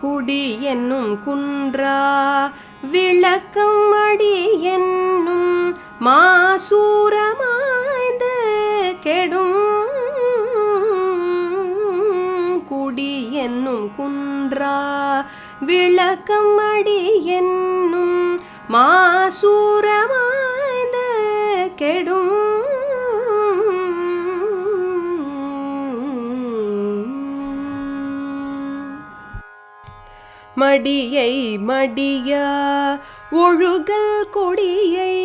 குடி என்னும் குன்றா விளக்கம் அடி என்னும் மாசூரமாய்ந்து கெடும். குடி என்னும் குன்றா விளக்கம் அடி என்னும் மாசூரமாய்ந்து கெடும். மடியை மடியா ஒழுகல் கொடியை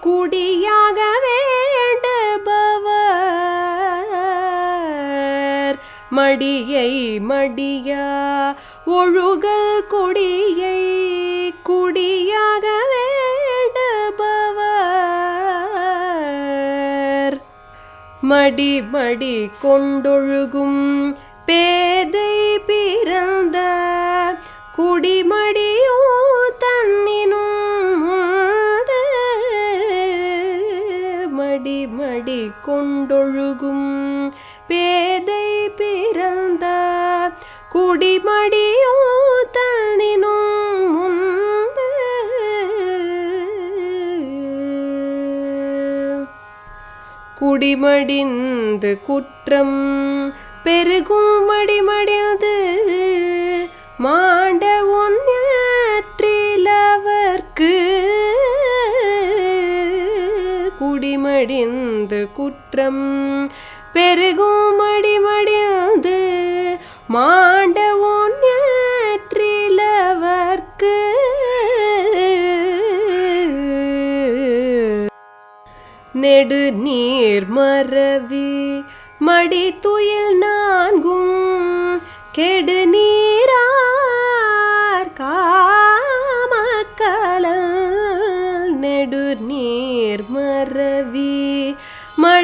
குடியாக வேண்டுபவர். மடியை மடியா ஒழுகல் கொடியை குடியாக வேண்டுபவர். மடி மடி கொண்டொழுகும் பேதை பிறந்தார் குடிமடியோ தன்னினும் உண்டு. மடி மடி கொண்டொழுகும் பேதை பிறந்த குடிமடியோ தன்னினும் உண்டு. குடிமடிந்து குற்றம் பெருகும் மடிமடிந்து மாண்ட ஒன்றிலவர்க்கு குடிமடிந்து குற்றம் பெருகும் அடிமடிந்து மாண்ட ஒன்றிலவர்க்கு நெடு நீர் மறவி மடி துயில் நான்கும் கெடு நீர்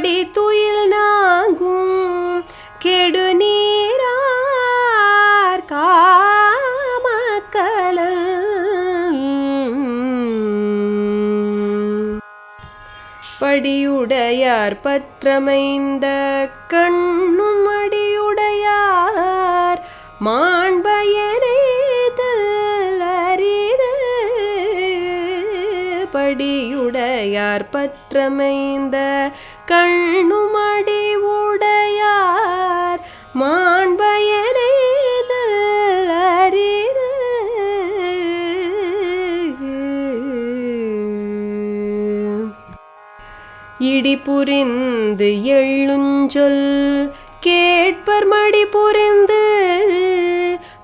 மடி துயில் நான்கும் கெடு நீரார் காமக்கலல் படியுடையார் பற்றமைந்த கண்ணும் அடியுடையார் மாண்பயனேதல் படியுடையார் பற்றமைந்த கண்ணும் அடிவுடையார் மாண்பயனேதல் அரிது. இடி புரிந்து எழுஞ்சொல் கேட்பர் மடி புரிந்து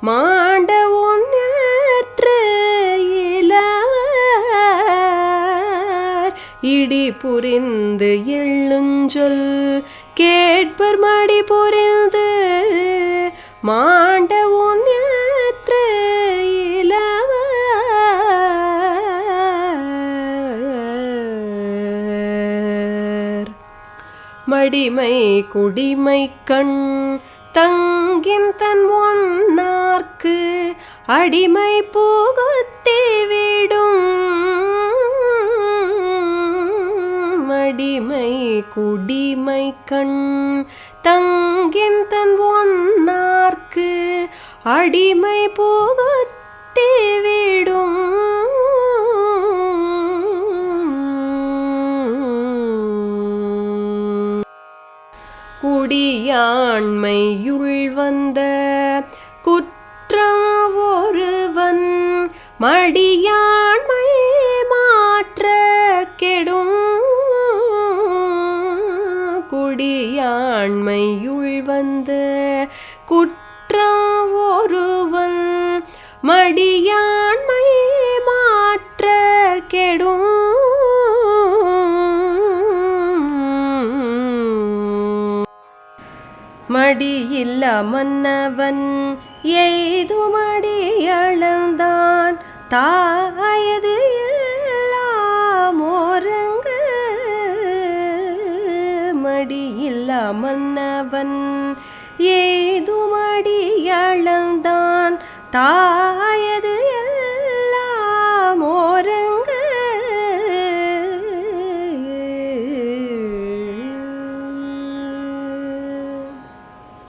மா இடி புரிந்து எள்ளுஞ்சொல் கேட்பர் மடி புரிந்து மாண்ட ஒன்னற்ற மடிமை குடிமை கண் தங்கின் தன் ஒன்னார்க்கு அடிமை புகுத்தி குடிமை கண் தங்கின் தன் ஒன்னார்க்கு அடிமை போகத்தே விடும். குடியாண்மையுள் வந்த குற்றம் ஒருவன் மடியான் உண்மையுள் வந்த குற்றம் ஒருவன் மடியாண்மை மாற்ற கெடும். மடியில்ல மன்னவன் எய்து மடியளந்தான் தா மடியில்ல இல்லாமன்னவன் ஏதுமடி அளந்தான்? தா